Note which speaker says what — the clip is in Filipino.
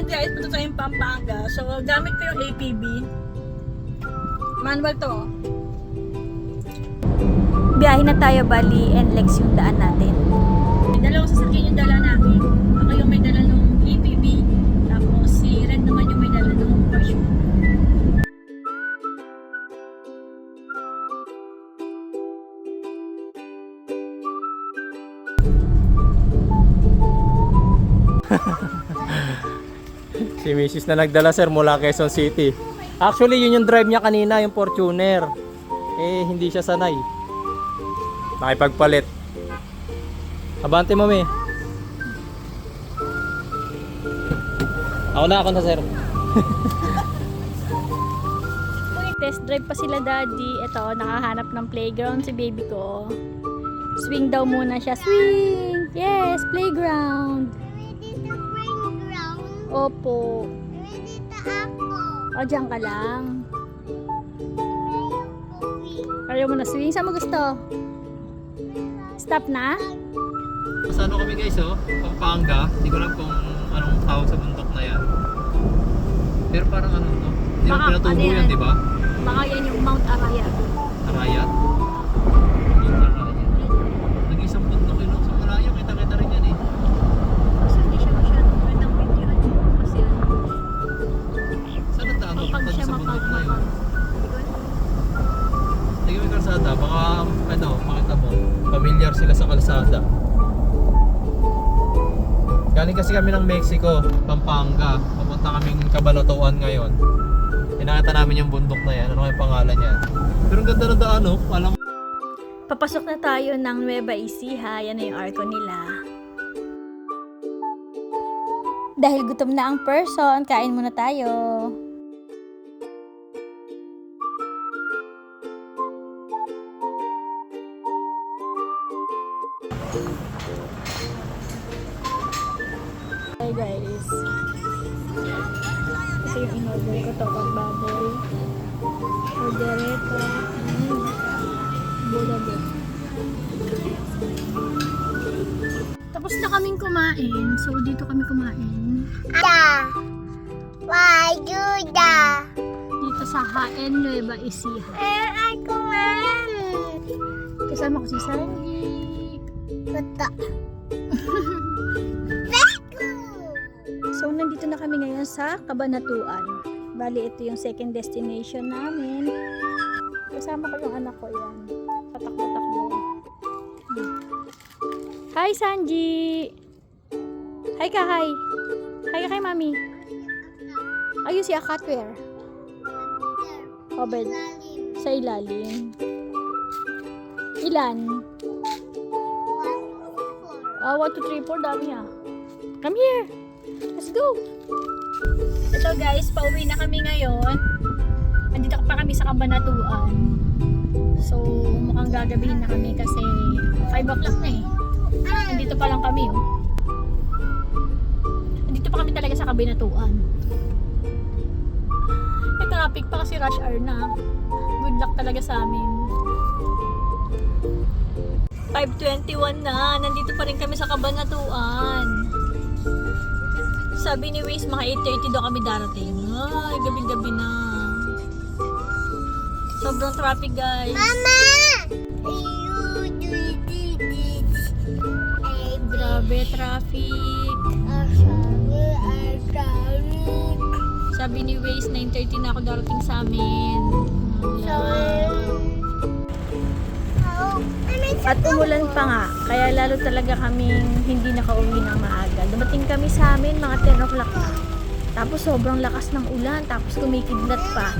Speaker 1: Ayan guys, punta tayong Pampanga. So, gamit ko yung APB. Manual to.
Speaker 2: Biyahe na tayo, Bali, and Lex yung daan natin.
Speaker 1: May dalawang sasakyan yung dala namin. Ako yung may dala ng APB. Tapos si Red naman yung may dala ng Porsche.
Speaker 3: Si Mrs. na nagdala sir mula Quezon City. Actually, yun yung drive niya kanina, yung Fortuner. Eh, hindi siya sanay. Nakipagpalit. Abante mo, me. Ako na, ako na, sir.
Speaker 2: Test drive pa sila, Daddy. Ito, nakahanap ng playground si baby ko. Swing daw muna siya. Swing! Yes, playground. Opo.
Speaker 4: Ready to ako.
Speaker 2: O, dyan ka lang. Ayaw mo na swing. Saan mo gusto? Stop na?
Speaker 3: Sa ano kami guys, oh? Pampanga. Hindi ko alam kung anong tawag sa bundok na yan. Pero parang ano, no? Hindi mo pinatubo
Speaker 1: ano
Speaker 3: yan,
Speaker 1: yan?
Speaker 3: di ba?
Speaker 1: Baka
Speaker 3: kalsada. Baka, ano, makita mo, familiar sila sa kalsada. Galing kasi kami ng Mexico, Pampanga. Papunta kaming Cabanatuan ngayon. Pinakita namin yung bundok na yan. Ano kaya pangalan yan? Pero ang ganda ng daan, oh. Alam
Speaker 2: Papasok na tayo ng Nueva Ecija. Yan na yung arko nila. Dahil gutom na ang person, kain muna tayo. Hi guys. Ito yung in-order ko to pag baboy. Ordereta. Mm. Bulabit.
Speaker 1: Tapos na kaming kumain. So, dito kami kumain.
Speaker 4: Da. Why you da?
Speaker 1: Dito sa Haen Nueva Ecija.
Speaker 4: Eh, ako man.
Speaker 1: Kasama ko si Sandy.
Speaker 4: Kata.
Speaker 2: So, nandito na kami ngayon sa Kabanatuan. Bali, ito yung second destination namin. Kasama ko yung anak ko yan. Patakbo-takbo. Hmm. Hi, Sanji! Hi ka, hi! Hi ka kay mami. Ayun si Akatware. Obed.
Speaker 4: Lalim.
Speaker 2: Sa ilalim. Ilan? Ah, 1, 2, 3, 4. Dami ah. Come here. Let's go. Ito guys, pauwi na kami ngayon. Andito pa kami sa Kabanatuan. So, mukhang gagabihin na kami kasi 5 o'clock na eh. Andito pa lang kami oh. Andito pa kami talaga sa Kabanatuan. May traffic pa kasi rush hour na. Good luck talaga sa amin. 5.21 na. Nandito pa rin kami sa Kabanatuan. Sabi ni Waze, mga 8.30 daw kami darating. Ay, gabi-gabi na. Sobrang traffic, guys.
Speaker 4: Mama!
Speaker 2: Grabe, traffic. Sabi ni Waze, 9.30 na ako darating sa amin.
Speaker 4: Sorry.
Speaker 2: At umulan pa nga, kaya lalo talaga kaming hindi nakauwi ng maaga. Dumating kami sa amin mga 10 o'clock na. Tapos sobrang lakas ng ulan, tapos kumikidlat pa.